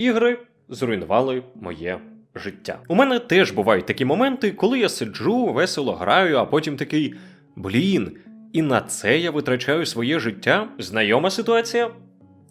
Ігри зруйнували моє життя. У мене теж бувають такі моменти, коли я сиджу, весело граю, а потім такий блін, і на це я витрачаю своє життя. Знайома ситуація?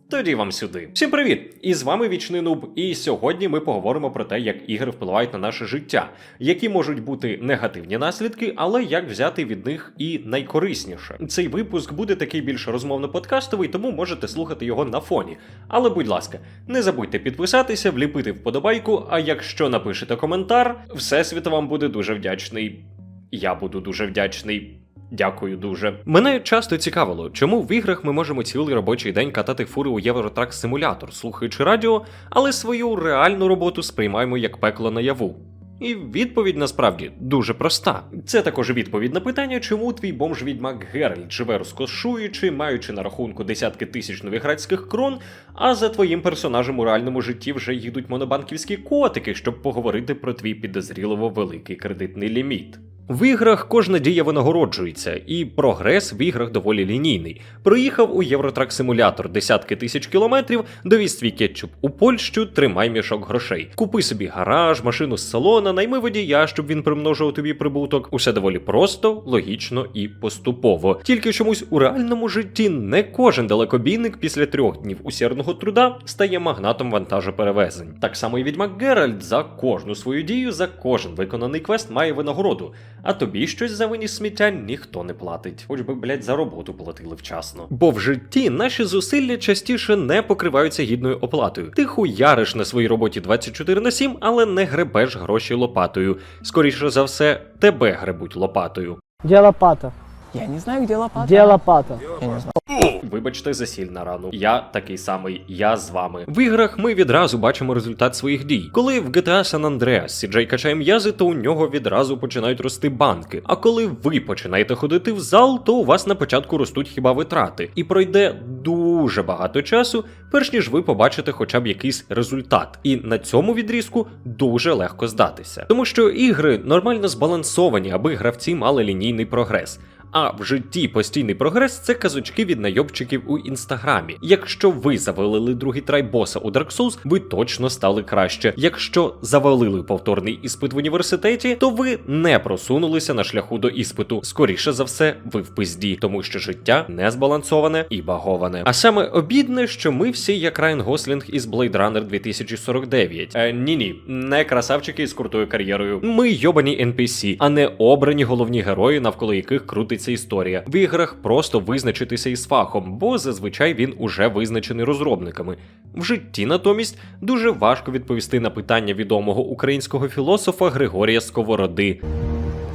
Тоді вам сюди. Всім привіт! І з вами Вічний Нуб. І сьогодні ми поговоримо про те, як ігри впливають на наше життя, які можуть бути негативні наслідки, але як взяти від них і найкорисніше. Цей випуск буде такий більш розмовно-подкастовий, тому можете слухати його на фоні. Але, будь ласка, не забудьте підписатися, вліпити вподобайку. А якщо напишете коментар, всесвіт вам буде дуже вдячний. Я буду дуже вдячний. Дякую дуже. Мене часто цікавило, чому в іграх ми можемо цілий робочий день катати фури у Євротрак симулятор, слухаючи радіо, але свою реальну роботу сприймаємо як пекло наяву. І відповідь насправді дуже проста. Це також відповідь на питання, чому твій бомж відьмак Геральт живе розкошуючи, маючи на рахунку десятки тисяч новіградських крон, а за твоїм персонажем у реальному житті вже їдуть монобанківські котики, щоб поговорити про твій підозріливо великий кредитний ліміт. В іграх кожна дія винагороджується, і прогрес в іграх доволі лінійний. Проїхав у Євротрак симулятор десятки тисяч кілометрів, довіз твій кетчуп у Польщу, тримай мішок грошей. Купи собі гараж, машину з салона, найми водія, щоб він примножував тобі прибуток. Усе доволі просто, логічно і поступово. Тільки чомусь у реальному житті не кожен далекобійник після трьох днів усердного труда стає магнатом вантажоперевезень. Так само і відьмак Геральт за кожну свою дію, за кожен виконаний квест має винагороду. А тобі щось за виніс сміття ніхто не платить, хоч би, блять, за роботу платили вчасно. Бо в житті наші зусилля частіше не покриваються гідною оплатою. Ти хуяриш на своїй роботі 24 на 7, але не гребеш гроші лопатою. Скоріше за все, тебе гребуть лопатою. Я лопата? Я не знаю, где лопата. Где лопата? Я не знаю. Вибачте за сіль на рану. Я такий самий, я з вами. В іграх ми відразу бачимо результат своїх дій. Коли в GTA San Andreas CJ качає м'язи, то у нього відразу починають рости банки. А коли ви починаєте ходити в зал, то у вас на початку ростуть хіба витрати. І пройде дуже багато часу, перш ніж ви побачите хоча б якийсь результат. І на цьому відрізку дуже легко здатися. Тому що ігри нормально збалансовані, аби гравці мали лінійний прогрес. А в житті постійний прогрес це казочки від найобчиків у інстаграмі. Якщо ви завалили другий трай боса у Dark Souls, ви точно стали краще. Якщо завалили повторний іспит в університеті, то ви не просунулися на шляху до іспиту. Скоріше за все, ви в пизді, тому що життя не збалансоване і баговане. А саме обідне, що ми всі як Райан Гослінг із Blade Runner 2049. Е, ні ні, не красавчики з крутою кар'єрою. Ми йобані NPC, а не обрані головні герої, навколо яких крутиться історія. В іграх просто визначитися із фахом, бо зазвичай він уже визначений розробниками. В житті натомість дуже важко відповісти на питання відомого українського філософа Григорія Сковороди.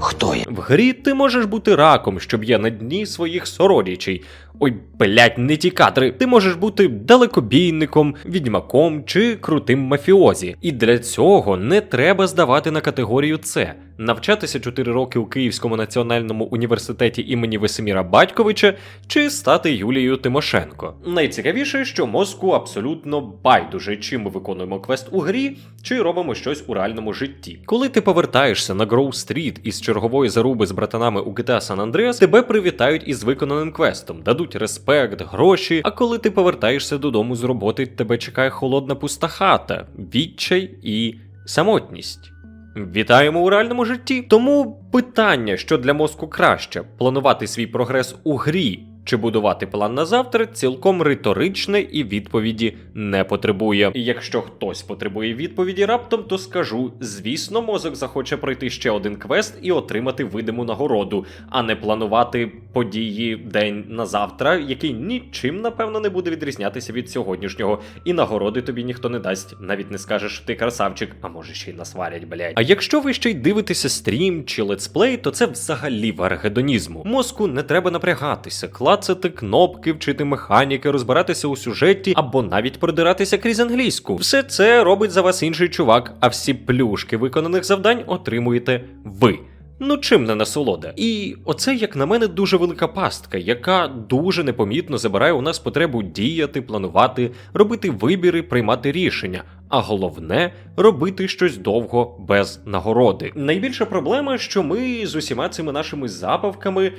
Кто я? В грі ти можеш бути раком, щоб є на дні своїх сородічей. Ой, блять, не ті кадри. Ти можеш бути далекобійником, відьмаком чи крутим мафіозі. І для цього не треба здавати на категорію С. Навчатися 4 роки у Київському національному університеті імені Весеміра Батьковича чи стати Юлією Тимошенко. Найцікавіше, що мозку абсолютно байдуже, чи ми виконуємо квест у грі, чи робимо щось у реальному житті. Коли ти повертаєшся на Гроу Стріт із чергової заруби з братанами у GTA San Andreas, тебе привітають із виконаним квестом, дадуть респект, гроші. А коли ти повертаєшся додому з роботи, тебе чекає холодна пуста хата, відчай і самотність. Вітаємо у реальному житті. Тому питання, що для мозку краще планувати свій прогрес у грі чи будувати план на завтра, цілком риторичне і відповіді не потребує. І якщо хтось потребує відповіді раптом, то скажу: звісно, мозок захоче пройти ще один квест і отримати видиму нагороду, а не планувати події день на завтра, який нічим напевно не буде відрізнятися від сьогоднішнього, і нагороди тобі ніхто не дасть. Навіть не скажеш, ти красавчик, а може ще й насварять, блядь. А якщо ви ще й дивитеся стрім чи летсплей, то це взагалі вар гедонізму. Мозку не треба напрягатися, клацати кнопки, вчити механіки, розбиратися у сюжеті або навіть продиратися крізь англійську. Все це робить за вас інший чувак, а всі плюшки виконаних завдань отримуєте ви. Ну чим не насолода? І оце, як на мене, дуже велика пастка, яка дуже непомітно забирає у нас потребу діяти, планувати, робити вибіри, приймати рішення. А головне робити щось довго без нагороди. Найбільша проблема, що ми з усіма цими нашими забавками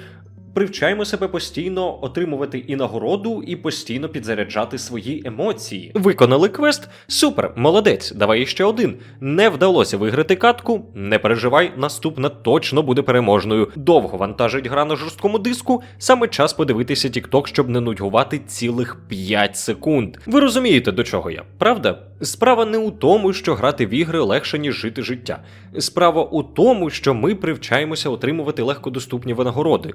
привчаємо себе постійно отримувати і нагороду, і постійно підзаряджати свої емоції. Виконали квест? Супер, молодець. Давай ще один. Не вдалося виграти катку. Не переживай, наступна точно буде переможною. Довго вантажить гра на жорсткому диску. Саме час подивитися TikTok, щоб не нудьгувати цілих 5 секунд. Ви розумієте, до чого я, правда? Справа не у тому, що грати в ігри легше, ніж жити життя. Справа у тому, що ми привчаємося отримувати легкодоступні винагороди.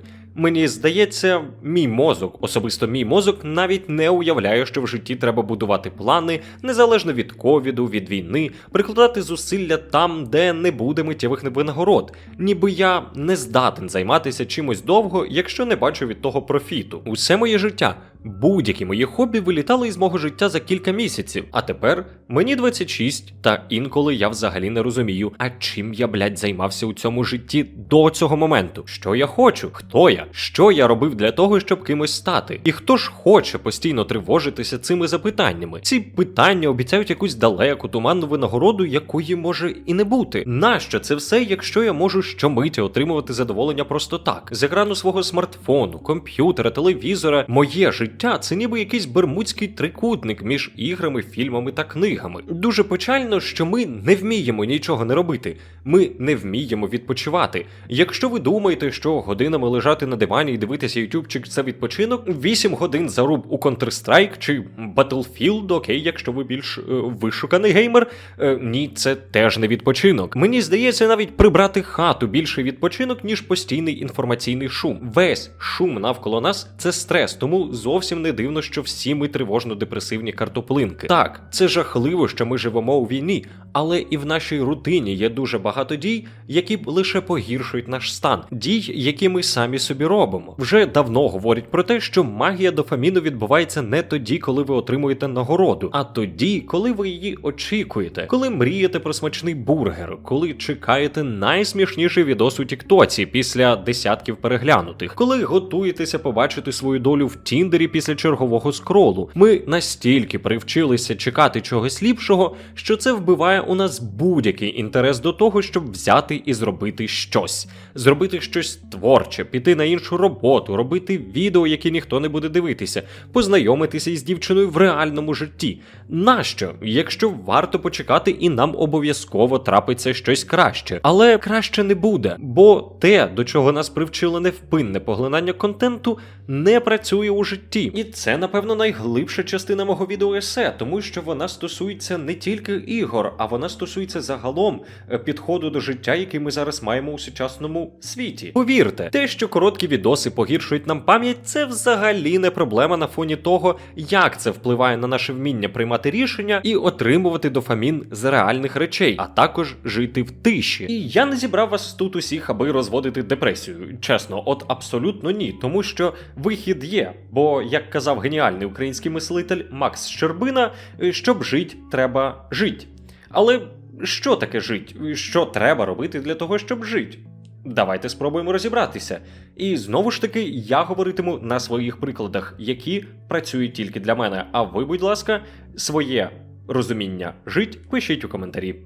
Мені здається, мій мозок, особисто мій мозок, навіть не уявляє, що в житті треба будувати плани незалежно від ковіду, від війни, прикладати зусилля там, де не буде миттєвих винагород. Ніби я не здатен займатися чимось довго, якщо не бачу від того профіту. Усе моє життя. Будь-які мої хобі вилітали із мого життя за кілька місяців, а тепер мені 26, та інколи я взагалі не розумію, а чим я, блядь, займався у цьому житті до цього моменту. Що я хочу? Хто я? Що я робив для того, щоб кимось стати? І хто ж хоче постійно тривожитися цими запитаннями? Ці питання обіцяють якусь далеку туманну винагороду, якої може і не бути. Нащо це все, якщо я можу щомиті отримувати задоволення просто так? З екрану свого смартфону, комп'ютера, телевізора, моє життя це ніби якийсь бермудський трикутник між іграми, фільмами та книгами. Дуже печально, що ми не вміємо нічого не робити. Ми не вміємо відпочивати. Якщо ви думаєте, що годинами лежати на дивані і дивитися ютубчик це відпочинок, 8 годин заруб у Counter-Strike чи Battlefield, окей, якщо ви більш е, вишуканий геймер, е, ні, це теж не відпочинок. Мені здається, навіть прибрати хату більший відпочинок, ніж постійний інформаційний шум. Весь шум навколо нас це стрес, тому зовсім не дивно, що всі ми тривожно-депресивні картоплинки. Так, це жахливо, що ми живемо у війні, але і в нашій рутині є дуже багато дій, які б лише погіршують наш стан, дій, які ми самі собі робимо. Вже давно говорять про те, що магія дофаміну відбувається не тоді, коли ви отримуєте нагороду, а тоді, коли ви її очікуєте, коли мрієте про смачний бургер, коли чекаєте найсмішніший відос у Тіктоці після десятків переглянутих, коли готуєтеся побачити свою долю в Тіндері після чергового скролу. Ми настільки привчилися чекати чогось ліпшого, що це вбиває у нас будь-який інтерес до того, щоб взяти і зробити щось, зробити щось творче, піти на іншу роботу, робити відео, які ніхто не буде дивитися, познайомитися із дівчиною в реальному житті. Нащо, якщо варто почекати, і нам обов'язково трапиться щось краще, але краще не буде, бо те, до чого нас привчило невпинне поглинання контенту, не працює у житті. І це, напевно, найглибша частина мого відео есе, тому що вона стосується не тільки ігор, а вона стосується загалом е, підходу до життя, який ми зараз маємо у сучасному світі. Повірте, те, що короткі відоси погіршують нам пам'ять, це взагалі не проблема на фоні того, як це впливає на наше вміння приймати рішення і отримувати дофамін з реальних речей, а також жити в тиші. І я не зібрав вас тут усіх, аби розводити депресію. Чесно, от абсолютно ні, тому що вихід є. Бо, як казав геніальний український мислитель Макс Щербина, е, щоб жить, треба жить. Але що таке жить? Що треба робити для того, щоб жити? Давайте спробуємо розібратися. І знову ж таки, я говоритиму на своїх прикладах, які працюють тільки для мене. А ви, будь ласка, своє розуміння жить пишіть у коментарі.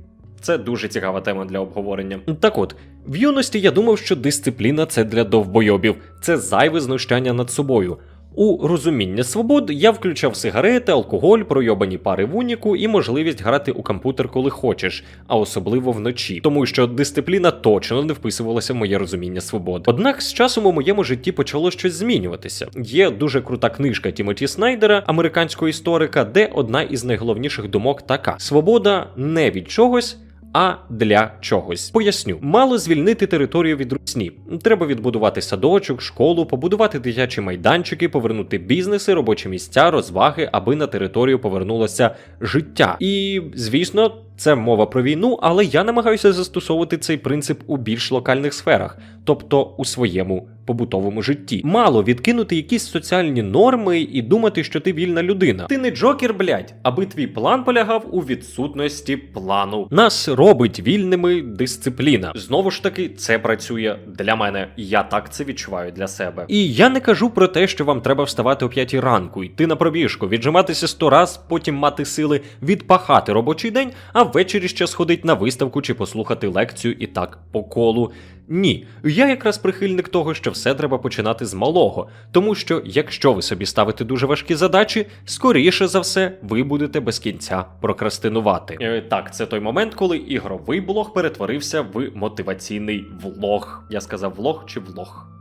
Це дуже цікава тема для обговорення. Так от, в юності я думав, що дисципліна це для довбойобів, це зайве знущання над собою. У розуміння свобод я включав сигарети, алкоголь, пройобані пари в уніку і можливість грати у комп'ютер, коли хочеш, а особливо вночі, тому що дисципліна точно не вписувалася в моє розуміння свобод. Однак з часом у моєму житті почало щось змінюватися. Є дуже крута книжка Тімоті Снайдера, американського історика, де одна із найголовніших думок така: свобода не від чогось а для чогось. Поясню, мало звільнити територію від русні. Треба відбудувати садочок, школу, побудувати дитячі майданчики, повернути бізнеси, робочі місця, розваги, аби на територію повернулося життя. І звісно. Це мова про війну, але я намагаюся застосовувати цей принцип у більш локальних сферах, тобто у своєму побутовому житті. Мало відкинути якісь соціальні норми і думати, що ти вільна людина. Ти не джокер, блядь, аби твій план полягав у відсутності плану. Нас робить вільними дисципліна. Знову ж таки, це працює для мене. Я так це відчуваю для себе. І я не кажу про те, що вам треба вставати о п'ятій ранку, йти на пробіжку, віджиматися сто раз, потім мати сили відпахати робочий день, а ввечері ще сходить на виставку чи послухати лекцію і так по колу. Ні, я якраз прихильник того, що все треба починати з малого, тому що якщо ви собі ставите дуже важкі задачі, скоріше за все ви будете без кінця прокрастинувати. Е, так, це той момент, коли ігровий блог перетворився в мотиваційний влог. Я сказав влог чи влог.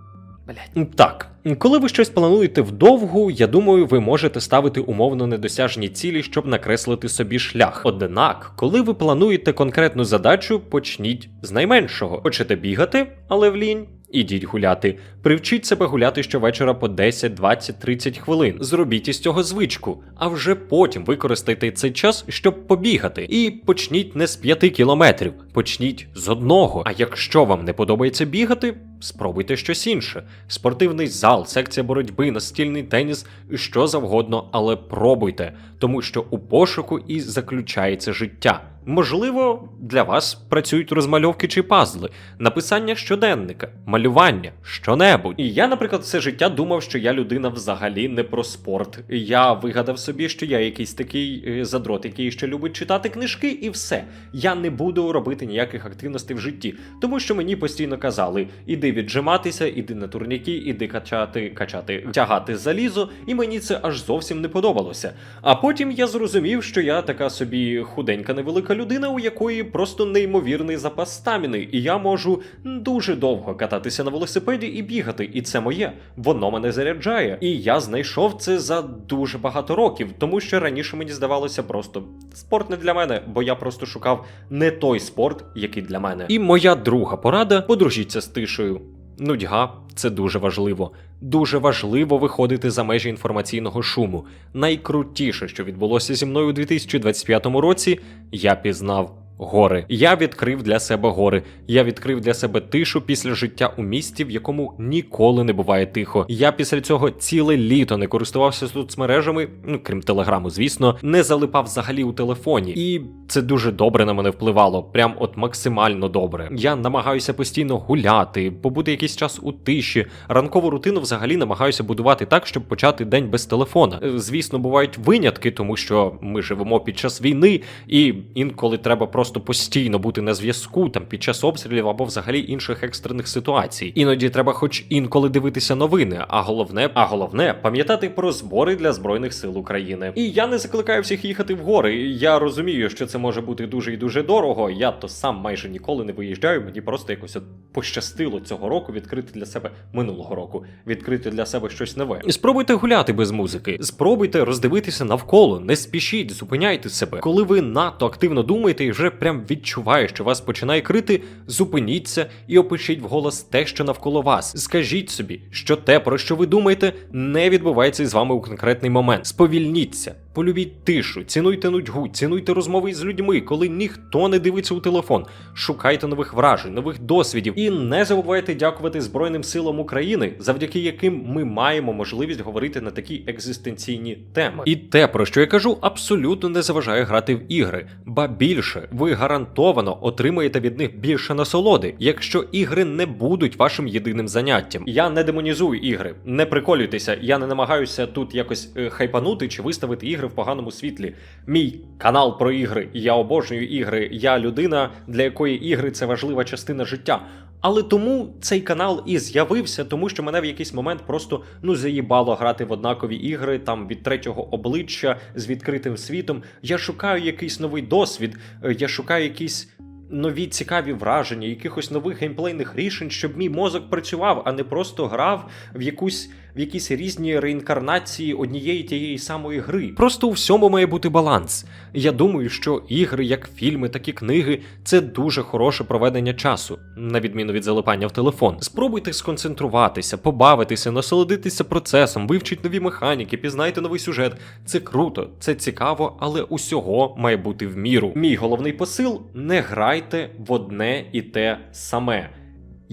Блять. Так, коли ви щось плануєте вдовгу, я думаю, ви можете ставити умовно недосяжні цілі, щоб накреслити собі шлях. Однак, коли ви плануєте конкретну задачу, почніть з найменшого. Хочете бігати, але в лінь. Ідіть гуляти. Привчіть себе гуляти щовечора по 10, 20, 30 хвилин. Зробіть із цього звичку, а вже потім використайте цей час, щоб побігати. І почніть не з 5 кілометрів, почніть з одного. А якщо вам не подобається бігати, спробуйте щось інше: спортивний зал, секція боротьби, настільний теніс, що завгодно, але пробуйте, тому що у пошуку і заключається життя. Можливо, для вас працюють розмальовки чи пазли, написання щоденника, малювання, що-небудь. І я, наприклад, все життя думав, що я людина взагалі не про спорт. Я вигадав собі, що я якийсь такий е, задрот, який ще любить читати книжки, і все. Я не буду робити ніяких активностей в житті, тому що мені постійно казали: іди віджиматися, іди на турніки, іди качати, качати, тягати залізо, і мені це аж зовсім не подобалося. А потім я зрозумів, що я така собі худенька невелика людина, у якої просто неймовірний запас стаміни, і я можу дуже довго кататися на велосипеді і бігати. І це моє, воно мене заряджає. І я знайшов це за дуже багато років, тому що раніше мені здавалося просто спорт не для мене, бо я просто шукав не той спорт, який для мене. І моя друга порада подружіться з тишею. Нудьга це дуже важливо. Дуже важливо виходити за межі інформаційного шуму. Найкрутіше, що відбулося зі мною у 2025 році, я пізнав. Гори. Я відкрив для себе гори. Я відкрив для себе тишу після життя у місті, в якому ніколи не буває тихо. Я після цього ціле літо не користувався соцмережами, ну крім телеграму, звісно, не залипав взагалі у телефоні. І це дуже добре на мене впливало. Прям от максимально добре. Я намагаюся постійно гуляти, побути якийсь час у тиші. Ранкову рутину взагалі намагаюся будувати так, щоб почати день без телефона. Е, Звісно, бувають винятки, тому що ми живемо під час війни, і інколи треба просто постійно бути на зв'язку там під час обстрілів або взагалі інших екстрених ситуацій. Іноді треба, хоч інколи дивитися новини. А головне, а головне пам'ятати про збори для збройних сил України. І я не закликаю всіх їхати в гори. Я розумію, що це може бути дуже і дуже дорого. Я то сам майже ніколи не виїжджаю. Мені просто якось от пощастило цього року відкрити для себе минулого року, відкрити для себе щось нове. Спробуйте гуляти без музики, спробуйте роздивитися навколо, не спішіть, зупиняйте себе. Коли ви надто активно думаєте і вже прям відчуває, що вас починає крити, зупиніться і опишіть вголос те, що навколо вас. Скажіть собі, що те, про що ви думаєте, не відбувається із вами у конкретний момент. Сповільніться. Полюбіть тишу, цінуйте нудьгу, цінуйте розмови з людьми, коли ніхто не дивиться у телефон. Шукайте нових вражень, нових досвідів і не забувайте дякувати Збройним силам України, завдяки яким ми маємо можливість говорити на такі екзистенційні теми. І те, про що я кажу, абсолютно не заважає грати в ігри. Ба більше, ви гарантовано отримаєте від них більше насолоди, якщо ігри не будуть вашим єдиним заняттям. Я не демонізую ігри, не приколюйтеся, я не намагаюся тут якось е, хайпанути чи виставити ігри в поганому світлі. Мій канал про ігри, я обожнюю ігри. Я людина, для якої ігри це важлива частина життя. Але тому цей канал і з'явився, тому що мене в якийсь момент просто ну заїбало грати в однакові ігри, там від третього обличчя з відкритим світом. Я шукаю якийсь новий досвід, е, я шукаю якісь. Нові цікаві враження, якихось нових геймплейних рішень, щоб мій мозок працював, а не просто грав в якусь в якісь різні реінкарнації однієї тієї самої гри. Просто у всьому має бути баланс. Я думаю, що ігри, як фільми, так і книги, це дуже хороше проведення часу, на відміну від залипання в телефон. Спробуйте сконцентруватися, побавитися, насолодитися процесом, вивчіть нові механіки, пізнайте новий сюжет. Це круто, це цікаво, але усього має бути в міру. Мій головний посил не грайте в одне і те саме.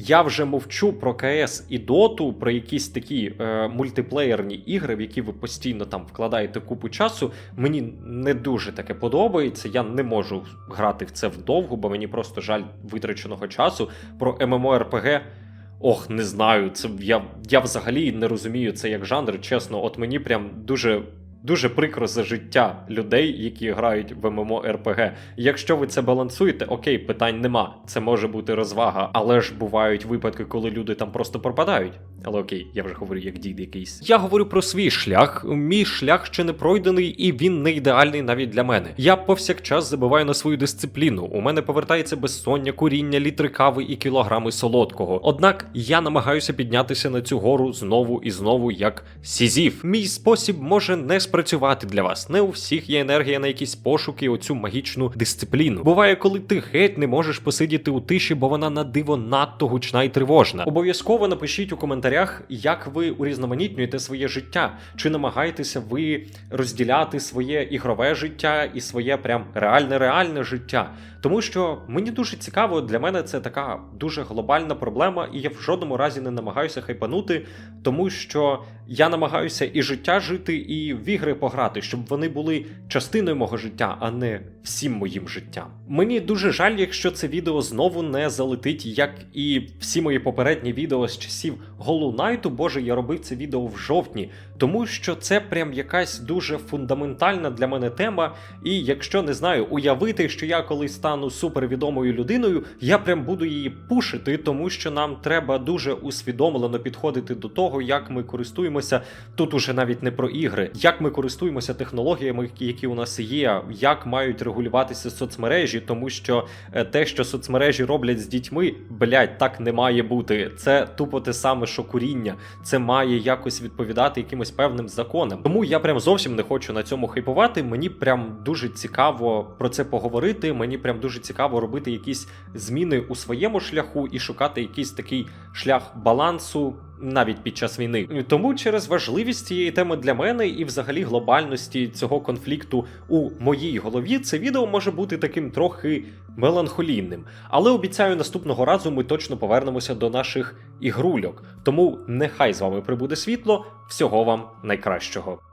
Я вже мовчу про КС і Доту, про якісь такі е, мультиплеєрні ігри, в які ви постійно там вкладаєте купу часу. Мені не дуже таке подобається. Я не можу грати в це вдовго, бо мені просто жаль витраченого часу. Про MMORPG, ох, не знаю. Це я, я взагалі не розумію це як жанр. Чесно, от мені прям дуже дуже прикро за життя людей, які грають в ММО РПГ. Якщо ви це балансуєте, окей, питань нема. Це може бути розвага, але ж бувають випадки, коли люди там просто пропадають. Але окей, я вже говорю як дід якийсь. Я говорю про свій шлях. Мій шлях ще не пройдений, і він не ідеальний навіть для мене. Я повсякчас забиваю на свою дисципліну. У мене повертається безсоння, куріння, літри кави і кілограми солодкого. Однак я намагаюся піднятися на цю гору знову і знову, як сізів. Мій спосіб може не спрацювати для вас. Не у всіх є енергія на якісь пошуки, оцю магічну дисципліну. Буває, коли ти геть не можеш посидіти у тиші, бо вона на диво надто гучна і тривожна. Обов'язково напишіть у коментарях, як ви урізноманітнюєте своє життя, чи намагаєтеся ви розділяти своє ігрове життя і своє прям реальне реальне життя. Тому що мені дуже цікаво, для мене це така дуже глобальна проблема, і я в жодному разі не намагаюся хайпанути, тому що я намагаюся і життя жити, і в ігри пограти, щоб вони були частиною мого життя, а не всім моїм життям. Мені дуже жаль, якщо це відео знову не залетить, як і всі мої попередні відео з часів Hollow Knight. Боже, я робив це відео в жовтні, тому що це прям якась дуже фундаментальна для мене тема. І якщо не знаю, уявити, що я колись стану супервідомою людиною, я прям буду її пушити, тому що нам треба дуже усвідомлено підходити до того, як ми користуємося тут уже навіть не про ігри, як ми користуємося технологіями, які у нас є, як мають регулюватися соцмережі, тому що е, те, що соцмережі роблять з дітьми, блядь, так не має бути. Це тупо те саме, що куріння. Це має якось відповідати якимось певним законом. Тому я прям зовсім не хочу на цьому хайпувати. Мені прям дуже цікаво про це поговорити. Мені прям дуже цікаво робити якісь зміни у своєму шляху і шукати якийсь такий шлях балансу. Навіть під час війни, тому через важливість цієї теми для мене і взагалі глобальності цього конфлікту у моїй голові, це відео може бути таким трохи меланхолійним. Але обіцяю, наступного разу ми точно повернемося до наших ігрульок. Тому нехай з вами прибуде світло. Всього вам найкращого.